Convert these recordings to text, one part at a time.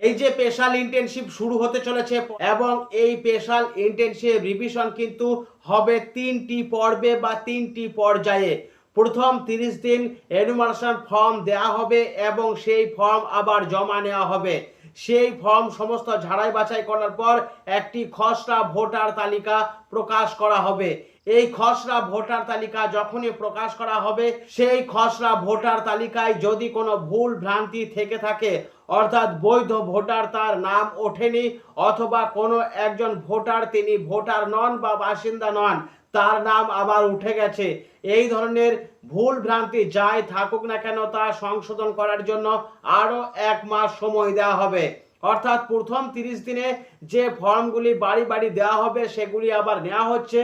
এই যে স্পেশাল ইন্টেনশিপ শুরু হতে চলেছে এবং এই স্পেশাল ইন্টেনশিপ রিভিশন কিন্তু হবে তিনটি পর্বে বা তিনটি পর্যায়ে। প্রথম তিরিশ দিন এনুমারেশন ফর্ম দেওয়া হবে এবং সেই ফর্ম আবার জমা নেওয়া হবে। সেই ফর্ম সমস্ত ঝাড়াই বাছাই করার পর একটি খসড়া ভোটার তালিকা প্রকাশ করা হবে। এই খসড়া ভোটার তালিকা যখনই প্রকাশ করা হবে, সেই খসড়া ভোটার তালিকায় যদি কোনো ভুল ভ্রান্তি থেকে থাকে, অর্থাৎ বৈধ ভোটার তার নাম ওঠেনি অথবা কোনো একজন ভোটার তিনি ভোটার নন বা বাসিন্দা নন, তার নাম আবার উঠে গেছে। এই ধরনের ভুল ভ্রান্তি যাই থাকুক না কেন তা সংশোধন করার জন্য আরও এক মাস সময় দেওয়া হবে। অর্থাৎ প্রথম তিরিশ দিনে যে ফর্মগুলি বাড়ি বাড়ি দেওয়া হবে, সেগুলি আবার নেওয়া হচ্ছে।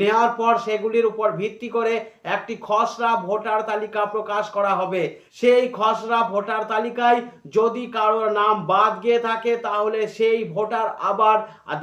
নেওয়ার পর সেগুলির উপর ভিত্তি করে একটি খসড়া ভোটার তালিকা প্রকাশ করা হবে। সেই খসড়া ভোটার তালিকায় যদি কারোর নাম বাদ গিয়ে থাকে, তাহলে সেই ভোটার আবার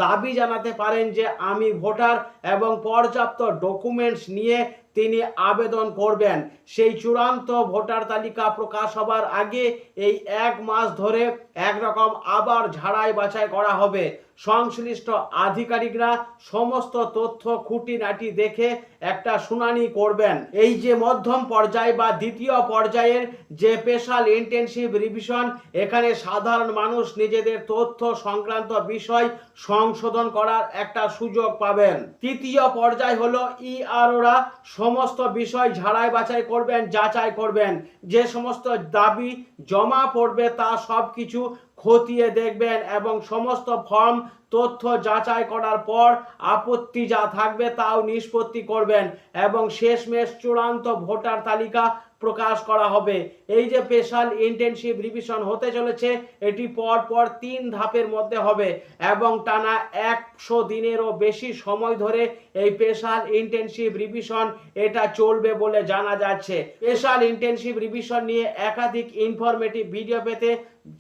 দাবি জানাতে পারেন যে, আমি ভোটার এবং পর্যাপ্ত ডকুমেন্টস নিয়ে তিনি আবেদন করবেন। সেই চূড়ান্ত ভোটার তালিকা প্রকাশ হবার আগে এই এক মাস ধরে একরকম আবার ঝাড়াই বাছাই করা হবে। সংশ্লিষ্ট আধিকারিকরা সমস্ত তথ্য, খুঁটিনাটি দেখে একটা শুনানি করবেন। এই যে মধ্যম পর্যায় বা দ্বিতীয় পর্যায়ের যে স্পেশাল ইন্টেনসিভ রিভিশন, এখানে সাধারণ মানুষ নিজেদের তথ্য সংক্রান্ত বিষয় সংশোধন করার একটা সুযোগ পাবেন। তৃতীয় পর্যায় হলো ইআরওরা সমস্ত বিষয় ঝাড়াই বাছাই করবেন, যাচাই করবেন। যে সমস্ত দাবি জমা পড়বে তা সব কিছু খতিয়ে দেখবেন এবং সমস্ত ফর্ম তথ্য যাচাই করার পর আপত্তি যা থাকবে তাও নিষ্পত্তি করবেন এবং শেষমেশ চূড়ান্ত ভোটার তালিকা প্রকাশ করা হবে। এই যে স্পেশাল ইন্টেনসিভ রিভিশন হতে চলেছে, এটি পর পর তিন ধাপের মধ্যে হবে এবং টানা একশো দিনেরও বেশি সময় ধরে এই স্পেশাল ইন্টেনসিভ রিভিশন এটা চলবে বলে জানা যাচ্ছে। স্পেশাল ইন্টেনসিভ রিভিশন নিয়ে একাধিক ইনফরমেটিভ ভিডিও পেতে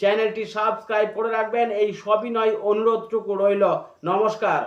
চ্যানেলটি সাবস্ক্রাইব করে রাখবেন। এই সবিনয় অনুরোধটুকু রইল। নমস্কার।